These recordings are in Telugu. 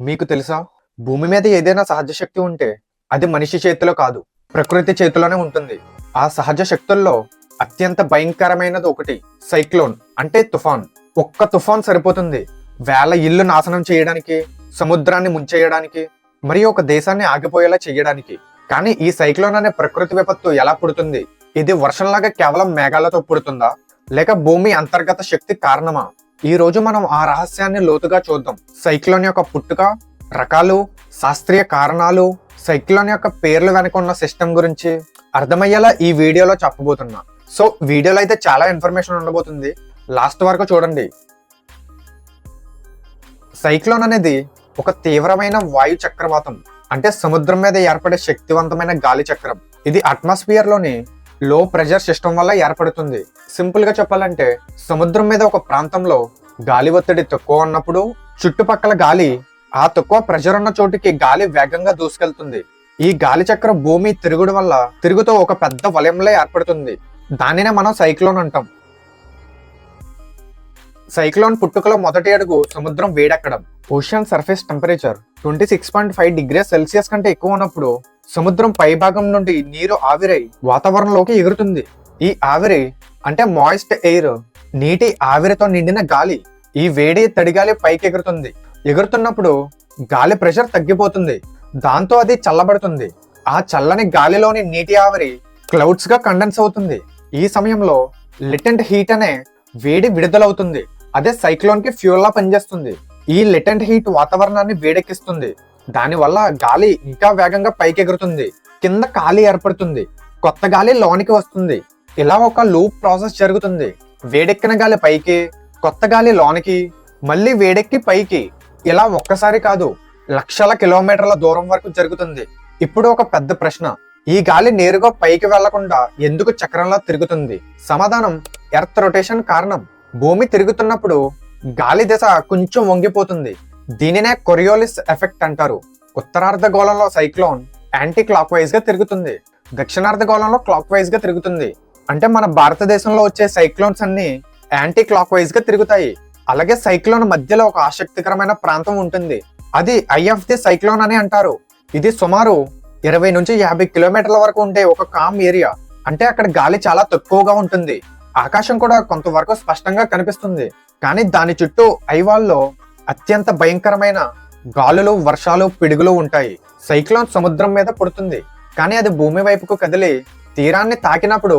మీకు తెలుసా? భూమి మీద ఏదైనా సహజ శక్తి ఉంటే అది మనిషి చేతిలో కాదు ప్రకృతి చేతిలోనే ఉంటుంది. ఆ సహజ శక్తుల్లో అత్యంత భయంకరమైనది ఒకటి సైక్లోన్ అంటే తుఫాన్. ఒక్క తుఫాన్ సరిపోతుంది. వేల ఇల్లు నాశనం చేయడానికి సముద్రాన్ని ముంచేయడానికి మరియు ఒక దేశాన్ని ఆగిపోయేలా చేయడానికి. కానీ ఈ సైక్లోన్ అనే ప్రకృతి విపత్తు ఎలా పుడుతుంది? ఇది వర్షంలాగా కేవలం మేఘాలతో పుడుతుందా? లేక భూమి అంతర్గత శక్తి కారణమా? ఈ రోజు మనం ఆ రహస్యాన్ని లోతుగా చూద్దాం. సైక్లోన్ యొక్క పుట్టుక రకాలు శాస్త్రీయ కారణాలు సైక్లోన్ యొక్క పేర్లు వెనక ఉన్న సిస్టమ్ గురించి అర్థమయ్యేలా ఈ వీడియోలో చెప్పబోతున్నా. సో వీడియోలో అయితే చాలా ఇన్ఫర్మేషన్ ఉండబోతుంది. లాస్ట్ వరకు చూడండి. సైక్లోన్ అనేది ఒక తీవ్రమైన వాయు చక్రవాతం అంటే సముద్రం మీద ఏర్పడే శక్తివంతమైన గాలి చక్రం. ఇది అట్మాస్ఫియర్లోని లో ప్రెషర్ సిస్టమ్ వల్ల ఏర్పడుతుంది. సింపుల్గా చెప్పాలంటే సముద్రం మీద ఒక ప్రాంతంలో గాలి ఒత్తిడి తక్కువ ఉన్నప్పుడు చుట్టుపక్కల గాలి ఆ తక్కువ ప్రెషర్ ఉన్న చోటుకి గాలి వేగంగా దూసుకెళ్తుంది. ఈ గాలి చక్రం భూమి తిరుగుడు వల్ల తిరుగుతూ ఒక పెద్ద వలయంలో ఏర్పడుతుంది. దానినే మనం సైక్లోన్ అంటాం. సైక్లోన్ పుట్టుకలో మొదటి అడుగు సముద్రం వేడెక్కడం. Ocean surface temperature twenty six point five degree Celsius కంటే ఎక్కువ ఉన్నప్పుడు సముద్రం పైభాగం నుండి నీరు ఆవిరై వాతావరణంలోకి ఎగురుతుంది. ఈ ఆవిరి అంటే మాయిస్ట్ ఎయిర్ నీటి ఆవిరితో నిండిన గాలి. ఈ వేడి తడిగాలి పైకి ఎగురుతుంది. ఎగురుతున్నప్పుడు గాలి ప్రెషర్ తగ్గిపోతుంది. దాంతో అది చల్లబడుతుంది. ఆ చల్లని గాలిలోని నీటి ఆవిరి క్లౌడ్స్గా కండెన్స్ అవుతుంది. ఈ సమయంలో లిటెంట్ హీట్ అనే వేడి విడుదలవుతుంది. అదే సైక్లోన్కి ఫ్యూల్ లా పనిచేస్తుంది. ఈ లెటెంట్ హీట్ వాతావరణాన్ని వేడెక్కిస్తుంది. దానివల్ల గాలి ఇంకా వేగంగా పైకెగురుతుంది. కింద గాలి ఏర్పడుతుంది. కొత్త గాలి లోనికి వస్తుంది. ఇలా ఒక లూప్ ప్రాసెస్ జరుగుతుంది. వేడెక్కిన గాలి పైకి కొత్త గాలి లోనికి మళ్ళీ వేడెక్కి పైకి. ఇలా ఒక్కసారి కాదు లక్షల కిలోమీటర్ల దూరం వరకు జరుగుతుంది. ఇప్పుడు ఒక పెద్ద ప్రశ్న. ఈ గాలి నేరుగా పైకి వెళ్ళకుండా ఎందుకు చక్రంలా తిరుగుతుంది? సమాధానం ఎర్త్ రొటేషన్ కారణం. భూమి తిరుగుతున్నప్పుడు గాలి దిశ కొంచెం వంగిపోతుంది. దీనినే కొరియోలిస్ ఎఫెక్ట్ అంటారు. ఉత్తరార్ధగోళంలో సైక్లోన్ యాంటీ క్లాక్ వైజ్గా తిరుగుతుంది. దక్షిణార్ధగోళంలో క్లాక్ వైజ్గా తిరుగుతుంది. అంటే మన భారతదేశంలో వచ్చే సైక్లోన్స్ అన్ని యాంటీ క్లాక్ వైజ్గా తిరుగుతాయి. అలాగే సైక్లోన్ మధ్యలో ఒక ఆసక్తికరమైన ప్రాంతం ఉంటుంది. అది ఐఎఫ్ ది సైక్లోన్ అని అంటారు. ఇది సుమారు ఇరవై నుంచి యాభై కిలోమీటర్ల వరకు ఉండే ఒక కామ్ ఏరియా. అంటే అక్కడ గాలి చాలా తక్కువగా ఉంటుంది. ఆకాశం కూడా కొంతవరకు స్పష్టంగా కనిపిస్తుంది. కానీ దాని చుట్టూ ఐవాల్లో అత్యంత భయంకరమైన గాలులు వర్షాలు పిడుగులు ఉంటాయి. సైక్లోన్ సముద్రం మీద పుడుతుంది. కానీ అది భూమి వైపుకు కదిలి తీరాన్ని తాకినప్పుడు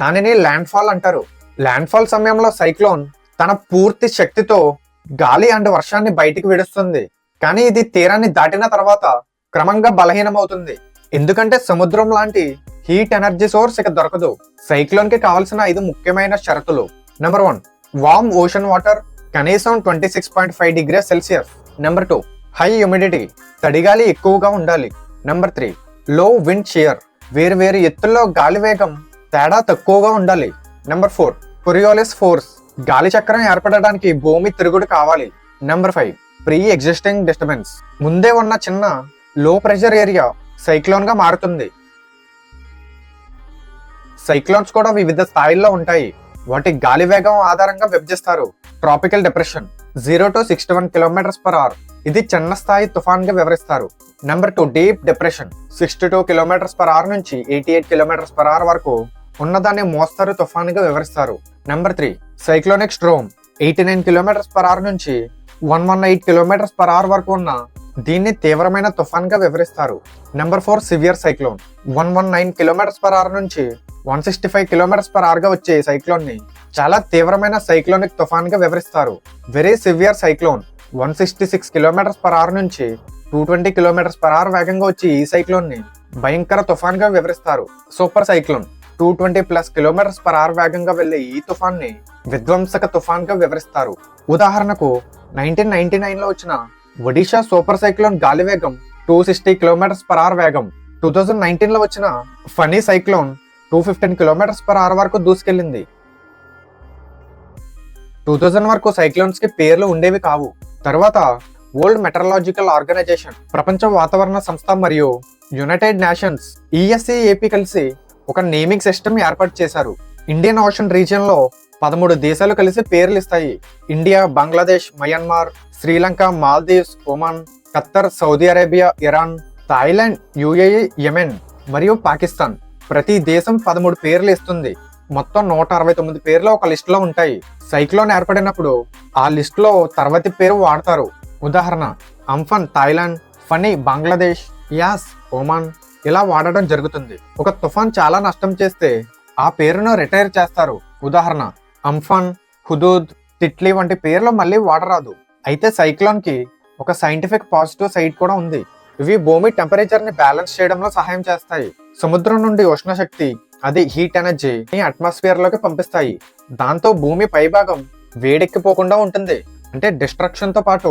దానిని ల్యాండ్ఫాల్ అంటారు. ల్యాండ్ఫాల్ సమయంలో సైక్లోన్ తన పూర్తి శక్తితో గాలి అండ్ వర్షాన్ని బయటికి విడుస్తుంది. కానీ ఇది తీరాన్ని దాటిన తర్వాత క్రమంగా బలహీనమవుతుంది. ఎందుకంటే సముద్రం లాంటి హీట్ ఎనర్జీ సోర్స్ ఇక దొరకదు. సైక్లోన్కి కావాల్సిన ఐదు ముఖ్యమైన షరతులు. Number one warm ocean water కనీసం twenty six point five degree Celsius number two high humidity తడిగాలి ఎక్కువగా ఉండాలి. Number three low wind shear వేరు వేరు ఎత్తుల్లో గాలి వేగం తేడా తక్కువగా ఉండాలి. నెంబర్ ఫోర్ కొరియోలిస్ ఫోర్స్ గాలి చక్రం ఏర్పడడానికి భూమి తిరుగుడు కావాలి. Number five pre existing disturbance ముందే ఉన్న చిన్న లో ప్రెషర్ ఏరియా సైక్లోన్గా మారుతుంది. సైక్లోన్స్ కూడా వివిధ స్థాయిల్లో ఉంటాయి. వాటి గాలి వేగం ఆధారంగా విభజిస్తారు tropical depression zero to sixty one kilometres per hour ఇది చిన్న స్థాయి తుఫాన్గా వివరిస్తారు. Number two deep depression sixty two kilometres per hour నుంచి eighty eight kilometres per hour వరకు ఉన్నదాన్ని మోస్తారు తుఫాన్గా వివరిస్తారు. Number three cyclonic storm eighty nine kilometres per hour నుంచి one one eight kilometres per hour వరకు ఉన్న దీన్ని తీవ్రమైన తుఫాన్గా వివరిస్తారు. Number four severe cyclone. One one nine kilometres per hour నుంచి one sixty five kilometres per అవర్గా వచ్చే సైక్లోన్ని చాలా తీవ్రమైన సైక్లోనిక్ తుఫాన్గా వివరిస్తారు. Very severe cyclone. One sixty six kilometres per hour నుంచి two twenty kilometres per hour వేగంగా వచ్చి ఈ సైక్లోన్ని భయంకర తుఫాన్గా వివరిస్తారు. Super cyclone. Two twenty plus kilometres per hour వేగంగా వెళ్ళే ఈ తుఫాన్ని విధ్వంసక తుఫాన్గా వివరిస్తారు. ఉదాహరణకు నైన్టీన్ నైన్టీ నైన్లో వచ్చిన ఒడిషా సూపర్ సైక్లోన్ గాలి వేగం two sixty kilometres per hour వేగం. టూ థౌజండ్ నైన్టీన్లో వచ్చిన Fani cyclone two fifteen kilometres per hour వరకు దూసుకెళ్ళింది. టూ థౌజండ్ వరకు సైక్లోన్స్కి పేర్లు ఉండేవి కావు. తర్వాత వరల్డ్ మెటరలాజికల్ ఆర్గనైజేషన్ ప్రపంచ వాతావరణ సంస్థ మరియు యునైటెడ్ నేషన్స్ ఈఎస్సీ ఏపీ కలిసి ఒక నేమింగ్ సిస్టమ్ ఏర్పాటు చేశారు. ఇండియన్ ఓషన్ రీజియన్లో పదమూడు దేశాలు కలిసి పేర్లు ఇస్తాయి. India Bangladesh Myanmar Sri Lanka Maldives Oman Qatar Saudi Arabia Iran Thailand UAE Yemen మరియు పాకిస్తాన్. ప్రతి దేశం పదమూడు పేర్లు ఇస్తుంది. మొత్తం నూట అరవై తొమ్మిది పేర్లు ఒక లిస్టులో ఉంటాయి. సైక్లోన్ ఏర్పడినప్పుడు ఆ లిస్టులో తర్వాతి పేరు వాడతారు. ఉదాహరణ Amphan Thailand Fani Bangladesh Yaas Oman ఇలా వాడడం జరుగుతుంది. ఒక తుఫాన్ చాలా నష్టం చేస్తే ఆ పేరును రిటైర్ చేస్తారు. ఉదాహరణ అంఫాన్ హుదూద్ తిట్లీ వంటి పేర్లు మళ్ళీ వాడరాదు. అయితే సైక్లోన్కి ఒక సైంటిఫిక్ పాజిటివ్ సైడ్ కూడా ఉంది. ఇవి భూమి టెంపరేచర్ని బ్యాలెన్స్ చేయడంలో సహాయం చేస్తాయి. సముద్రం నుండి ఉష్ణ శక్తి అది హీట్ ఎనర్జీ అట్మాస్ఫియర్లోకి పంపిస్తాయి. దాంతో భూమి పైభాగం వేడెక్కిపోకుండా ఉంటుంది. అంటే డిస్ట్రక్షన్తో పాటు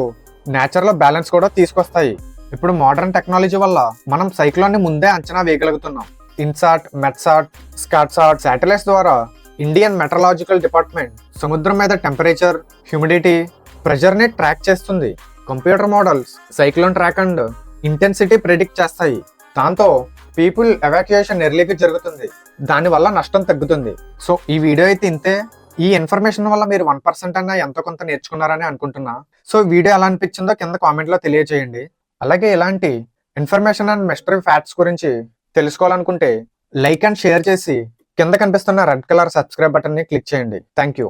నేచర్లో బ్యాలెన్స్ కూడా తీసుకొస్తాయి. ఇప్పుడు మోడర్న్ టెక్నాలజీ వల్ల మనం సైక్లోన్ని ముందే అంచనా వేయగలుగుతున్నాం. ఇన్సాట్ మెట్సాట్ స్కాట్సాట్ శాటిలైట్స్ ద్వారా ఇండియన్ మెట్రలాజికల్ డిపార్ట్మెంట్ సముద్రం మీద టెంపరేచర్ హ్యూమిడిటీ ప్రెజర్ని ట్రాక్ చేస్తుంది. Computer models cyclone track and intensity predict చేస్తాయి. దాంతో పీపుల్ ఎవాక్యుయేషన్ ఎర్లీగా జరుగుతుంది. దానివల్ల నష్టం తగ్గుతుంది. సో ఈ వీడియో అయితే ఇంతే. ఈ ఇన్ఫర్మేషన్ వల్ల మీరు వన్ పర్సెంట్ అయినా ఎంతో కొంత నేర్చుకున్నారని అనుకుంటున్నా. సో వీడియో ఎలా అనిపించిందో కింద కామెంట్లో తెలియజేయండి అలాగే ఇలాంటి ఇన్ఫర్మేషన్ అండ్ మిస్టరీ ఫ్యాక్ట్స్ గురించి తెలుసుకోవాలనుకుంటే లైక్ అండ్ షేర్ చేసి కింద కనిపిస్తున్న రెడ్ కలర్ సబ్స్క్రైబ్ బటన్ని క్లిక్ చేయండి. Thank you.